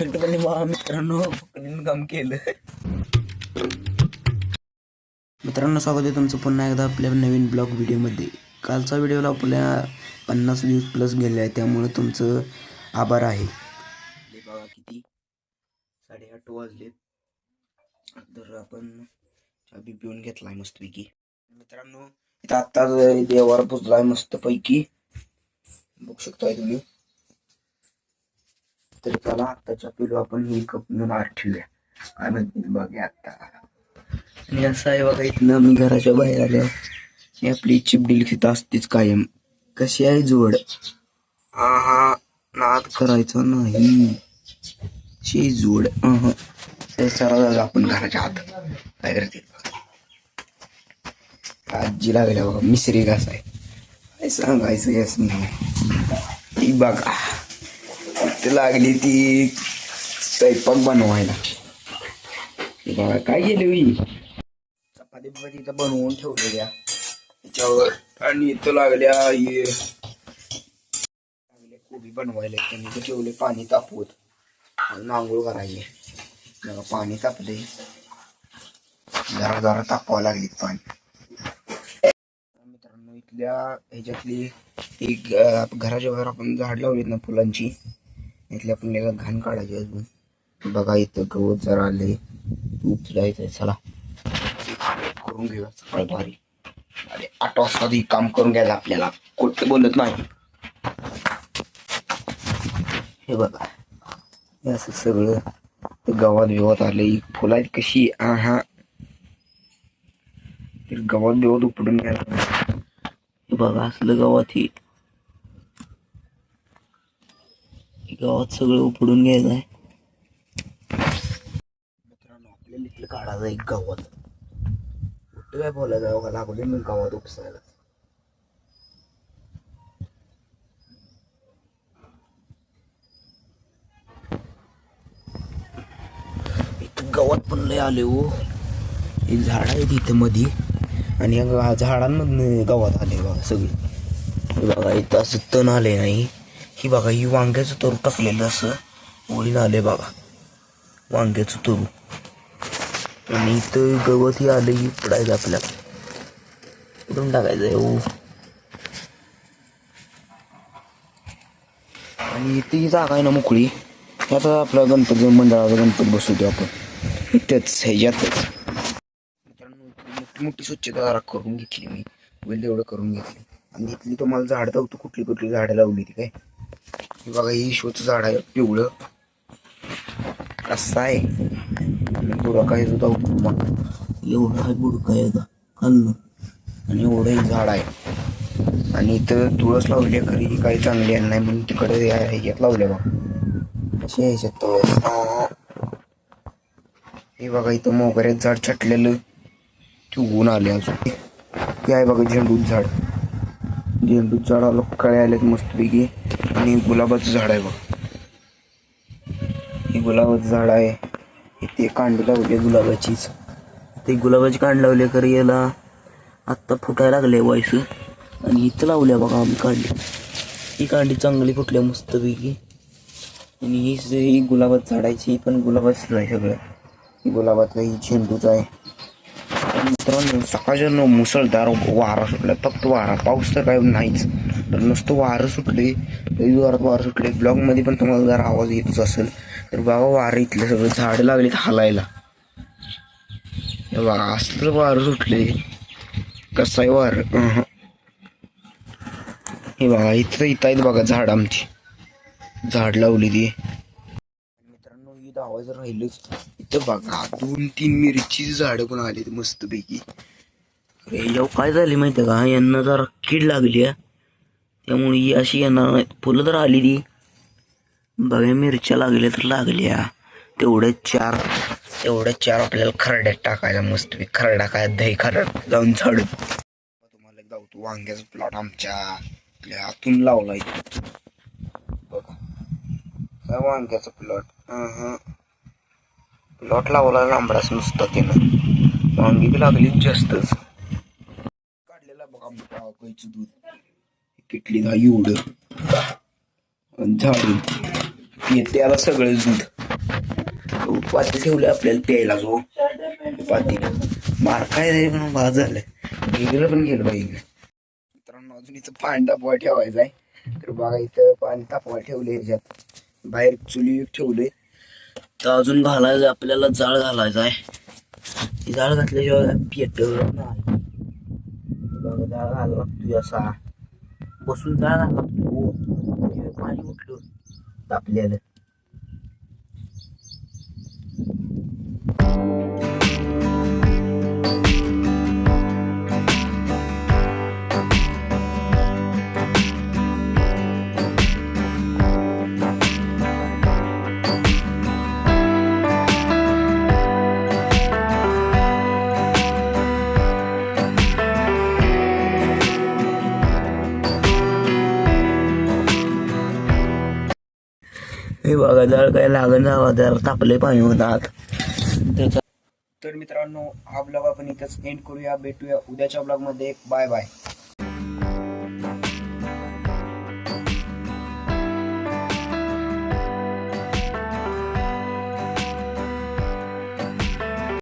परफेक्टपणे बघा मित्रांनो पकडून काम केलं. मित्रांनो स्वागत आहे तुमचं पुन्हा एकदा आपल्या नवीन ब्लॉग व्हिडिओमध्ये. कालचा व्हिडिओला आपल्या पन्नास व्ह्यूज प्लस गेले आहे त्यामुळे तुमचं आभार आहे. बघा किती. साडेआठ वाजले तर आपण चाबी पिऊन घेतलाय मस्तपैकी. मित्रांनो इथं आत्ता देवावर पुजलाय मस्त पैकी बघू शकताय तुम्ही. तर चला आत्ताच्या पिलू आपण ही कप म्हणून आत ठेवूया काय म्हणते बघा आता. आणि असं आहे बघा इथनं मी घराच्या बाहेर आल्या ही आपली चिपडील खित असतेच कायम. कशी आहे जोड? हा हा नाद करायचा नाही. शी जोड. अहं. ते सरळ आपण घराच्या आत. काय करते? आजी लागल्या बघा मिसरी घास आहे. काय सांगायचं यास नाही बघा. ती लागली ती. स्वयंपाक बनवायला. बघा काय गेली होई चपाती बिपाती इथं बनवून ठेवलेल्या. त्याच्यावर आणि इथं लागल्या हे. लागले कोबी बनवायला. त्यांनी ते ठेवले पाणी तापवत. नांगूळ करायचे जरा पाणी तापले. जरा जरा तापवावं लागली पाणी. मित्रांनो इथल्या ह्याच्यातली एक घराच्या बाहेर आपण झाड लावलीत ना फुलांची. इथले आपण घाण काढायचे अजून बघा इथं गवत जरा आले उचलायचंय चला. करून घेऊया. सकाळ भारी. अरे आठ वाजता ही काम करून घ्यायला आपल्याला. कोणतं बोलत नाही. हे बघा. हे असं सगळं. ते गावात बिवात आले. ही कशी आ कशी? हा तर गावात बिवात उपडून घ्यायला हे बघा असलं गावात ही हे गावात सगळं उपडून घ्यायचं आहे. मित्रांनो आपल्याला इथलं काढायचं एक गावात कुठं काय बोलायचं आहे बघा लागले मी गावात उपसायला. इथं गावात पण लय आले हो. एक झाड आहेत इथं मध्ये आणि या गा- झाडांमधनं गावात आले बघा सगळे. बघा इथं असं तण आले नाही. ही बघा ही वांग्याचं तरू टाकलेलं असं. ओळीन आले बघा. वांग्याचं तरू. आणि इथं गवत ही आलं ही पडायचं आपल्याला कुठून टाकायचं आहे हो. आणि इथे ही जागा आहे ना मोकळी. आता आपला गणपती मंडळाचा गणपती बसवतो आपण. त्याच ह्याच्यातच मोठी मोठी स्वच्छता करून घेतली मी. वेल एवढं करून घेतली. आणि इथली तुम्हाला झाड दावतो कुठली कुठली झाडं लावली ती काय? हे बघा ही शोचं झाड आहे पिवळं. कसं आहे. आणि बुडका आहे सुद्धा मग एवढा आहे बुडका आहे का खाल्लं. आणि एवढं एक झाड आहे. आणि इथं तुळस लावली आहे खरी काही चांगली आहे नाही म्हणून तिकडे या ह्याच्यात लावल्या बघा. अशी ह्याच्यात तुळस. हे बघा इथं मोगऱ्यात झाड छटलेलं. ते उगून आले अजून. हे आहे बघा झेंडूच झाड. झेंडूच झाडाला कळे आलेत मस्तपैकी. आणि गुलाबाचं झाड आहे बघ. हे गुलाबाचं झाड आहे. इथे कांडी लावली आहे गुलाबाचीच. ते गुलाबाची कांड लावले कर याला आत्ता फुटायला लागले वायस. आणि इथं लावल्या बघा आम्ही कांडी. ही कांडी चांगली फुटल्या मस्तपैकी. आणि ही ही गुलाबात झाडायची पण गुलाबाच आहे सगळं. ही गुलाबाचं ही झेंडूच आहे. मित्रांनो सकाळच्या मुसळधार वारा सुटला. फक्त वारा पाऊस तर काय नाहीच. तर नुसतं वारं सुटले लई जोरात वारं सुटले ब्लॉगमध्ये पण तुम्हाला जर आवाज येतच असेल तर बाबा वारं इथले सगळे झाडं लागलीत हालायला. बघा असलं वारं सुटले कसं आहे वारं? हे बघा इथं इथं आहेत बघा झाड आमची. झाड लावली ती. मित्रांनो ही धावायचं राहिलंच. इथं बघा दोन तीन मिरची झाडं पण आली मस्त पैकी याव काय झाले माहितीये का? यांना जरा कीड लागली आहे. त्यामुळे ही अशी आहे ना फुलं तर आली ती बघा मिरच्या लागल्या तर लागल्या. तेवढ्या चार तेवढ्या चार आपल्याला खरड्यात टाकायला मस्त खरडा काय? दही खरड. जाऊन झाडून तुम्हाला एक होतो वांग्याचा प्लॉट आमच्या. आपल्या हातून लावला इथे बघा. काय वांग्याचा प्लॉट प्लॉट लावला लांबडाच नुसता त्यानं वांगी बी लागली जास्तच. काढलेला बघा गाईचं दूध. किटली हा एवढं आणि झाडून येते आला सगळं दूध. पाती ठेवले आपल्याला प्यायला जो. पाती मार काय रे म्हणून भाज झालाय. गेलेलं पण गेलं पाहिजे मित्रांनो अजून इथं पाणी तापवा ठेवायचं आहे तर बघा इथं पाणी तापवा ठेवले ह्याच्यात. बाहेर चुली ठेवले तर अजून घालायचं आपल्याला जाळ घालायचा आहे जाळ घातल्याशिवाय पेट नाही. बघा जाळ घालावं लागतो असा. बसून जा ना हो. पाणी उठलं. तापलेलं हे बघा जर काही लागण जावा तर तापले पाणी होतात त्याचा तर मित्रांनो हा ब्लॉग आपण इथंच एंड करूया. भेटूया उद्याच्या ब्लॉगमध्ये. Bye bye